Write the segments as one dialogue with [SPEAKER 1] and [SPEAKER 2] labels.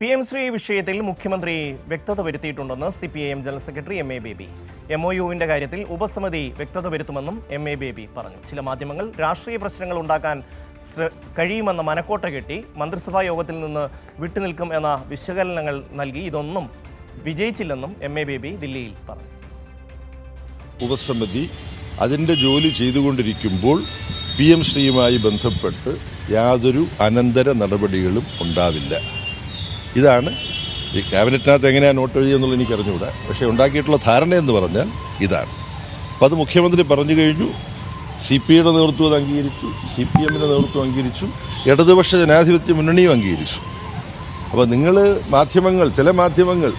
[SPEAKER 1] P M Shri വിഷയത്തിൽ മുഖ്യമന്ത്രി വ്യക്തത വരുത്തിയിട്ടുണ്ടെന്ന് C P I M general secretary M A Baby. M O യുവിന്റെ കാര്യത്തിൽ ഉപസമിതി വ്യക്തത വരുത്തുമെന്നും എം എ ബേബി പറഞ്ഞു. ചില മാധ്യമങ്ങൾ രാഷ്ട്രീയ പ്രശ്നങ്ങൾ ഉണ്ടാക്കാൻ കഴിയുമെന്ന മനക്കോട്ട കെട്ടി മന്ത്രിസഭാ യോഗത്തിൽ നിന്ന് വിട്ടുനിൽക്കും എന്ന വിശകലനങ്ങൾ നൽകി. ഇതൊന്നും വിജയിച്ചില്ലെന്നും എം എ ബേബി ദില്ലിയിൽ പറഞ്ഞു.
[SPEAKER 2] ഉപസമിതി അതിന്റെ ജോലി ചെയ്തുകൊണ്ടിരിക്കുമ്പോൾ പി എം ശ്രീയുമായി ബന്ധപ്പെട്ട് യാതൊരു അനന്തര നടപടികളും ഉണ്ടാവില്ല. ഇതാണ്. ഈ ക്യാബിനറ്റിനകത്ത് എങ്ങനെയാണ് നോട്ട് എഴുതിയെന്നുള്ളത് എനിക്ക് അറിഞ്ഞുകൂടാ പക്ഷേ ഉണ്ടാക്കിയിട്ടുള്ള ധാരണ എന്ന് പറഞ്ഞാൽ ഇതാണ്. അപ്പം അത് മുഖ്യമന്ത്രി പറഞ്ഞു കഴിഞ്ഞു. സി പി ഐയുടെ നേതൃത്വം അത് അംഗീകരിച്ചു. സി പി എമ്മിന്റെ നേതൃത്വം അംഗീകരിച്ചു. ഇടതുപക്ഷ ജനാധിപത്യ മുന്നണിയും അംഗീകരിച്ചു. അപ്പോൾ നിങ്ങൾ മാധ്യമങ്ങൾ ചില മാധ്യമങ്ങൾ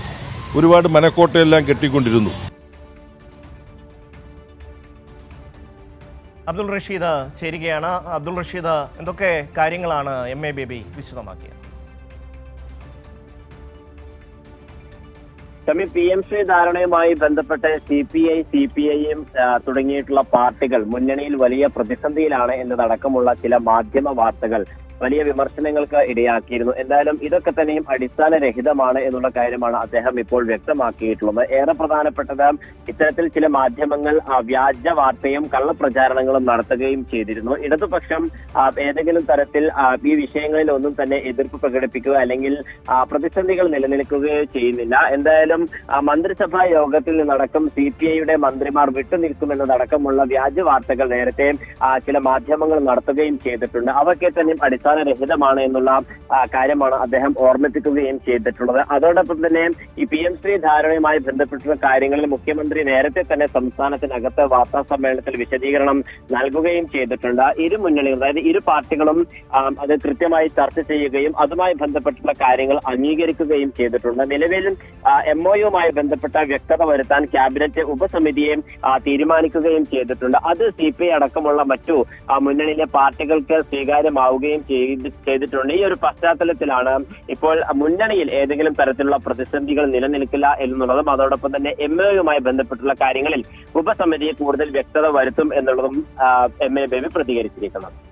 [SPEAKER 2] ഒരുപാട് മനക്കോട്ടയെല്ലാം കെട്ടിക്കൊണ്ടിരുന്നു.
[SPEAKER 1] അബ്ദുൾ റഷീദ് ചേരുകയാണ്. അബ്ദുൾ റഷീദ് എന്തൊക്കെ കാര്യങ്ങളാണ് എം എ ബേബി വിശദമാക്കിയത്?
[SPEAKER 3] ഷമി പി എം സി ധാരണയുമായി ബന്ധപ്പെട്ട് C P I C P ഐയും തുടങ്ങിയിട്ടുള്ള പാർട്ടികൾ മുന്നണിയിൽ വലിയ പ്രതിസന്ധിയിലാണ് എന്നതടക്കമുള്ള ചില മാധ്യമ വാർത്തകൾ. വലിയ വിമർശനങ്ങൾക്ക് ഇടയാക്കിയിരുന്നു. എന്തായാലും ഇതൊക്കെ തന്നെയും അടിസ്ഥാനരഹിതമാണ് എന്നുള്ള കാര്യമാണ് അദ്ദേഹം ഇപ്പോൾ വ്യക്തമാക്കിയിട്ടുള്ളത്. ഏറെ പ്രധാനപ്പെട്ടത് ഇത്തരത്തിൽ ചില മാധ്യമങ്ങൾ വ്യാജ വാർത്തയും കള്ളപ്രചാരണങ്ങളും നടത്തുകയും ചെയ്തിരുന്നു. ഇടതുപക്ഷം ഏതെങ്കിലും തരത്തിൽ ഈ വിഷയങ്ങളിൽ ഒന്നും തന്നെ എതിർപ്പ് പ്രകടിപ്പിക്കുക അല്ലെങ്കിൽ പ്രതിസന്ധികൾ നിലനിൽക്കുകയോ ചെയ്യുന്നില്ല. എന്തായാലും മന്ത്രിസഭാ യോഗത്തിൽ നിന്നടക്കം സി പി ഐയുടെ മന്ത്രിമാർ വിട്ടുനിൽക്കുമെന്നതടക്കമുള്ള വ്യാജ വാർത്തകൾ നേരത്തെ ചില മാധ്യമങ്ങൾ നടത്തുകയും ചെയ്തിട്ടുണ്ട്. അവയ്ക്ക് തന്നെ അടിസ്ഥാനരഹിതമാണ് എന്നുള്ള കാര്യമാണ് അദ്ദേഹം ഓർമ്മിപ്പിക്കുകയും ചെയ്തിട്ടുള്ളത്. അതോടൊപ്പം തന്നെ ഈ പി എം ശ്രീ ധാരണയുമായി ബന്ധപ്പെട്ടുള്ള കാര്യങ്ങളിൽ മുഖ്യമന്ത്രി നേരത്തെ തന്നെ സംസ്ഥാനത്തിനകത്ത് വാർത്താ സമ്മേളനത്തിൽ വിശദീകരണം നൽകുകയും ചെയ്തിട്ടുണ്ട്. ഇരു മുന്നണികൾ അതായത് ഇരു പാർട്ടികളും അത് കൃത്യമായി ചർച്ച ചെയ്യുകയും അതുമായി ബന്ധപ്പെട്ടുള്ള കാര്യങ്ങൾ അംഗീകരിക്കുകയും ചെയ്തിട്ടുണ്ട്. നിലവിൽ എം ഒ യുമായി ബന്ധപ്പെട്ട വ്യക്തത വരുത്താൻ ക്യാബിനറ്റ് ഉപസമിതിയെ തീരുമാനിക്കുകയും ചെയ്തിട്ടുണ്ട്. അത് സി പി ഐ അടക്കമുള്ള മറ്റു മുന്നണിയിലെ പാർട്ടികൾക്ക് സ്വീകാര്യമാവുകയും ചെയ്ത് ചെയ്തിട്ടുണ്ട്. ഈ ഒരു പശ്ചാത്തലത്തിലാണ് ഇപ്പോൾ മുന്നണിയിൽ ഏതെങ്കിലും തരത്തിലുള്ള പ്രതിസന്ധികൾ നിലനിൽക്കില്ല എന്നുള്ളതും അതോടൊപ്പം തന്നെ എം എ യുമായി ബന്ധപ്പെട്ടുള്ള കാര്യങ്ങളിൽ ഉപസമിതിയെ കൂടുതൽ വ്യക്തത വരുത്തും എന്നുള്ളതും എം എ ബേബി പ്രതികരിച്ചിരിക്കുന്നത്.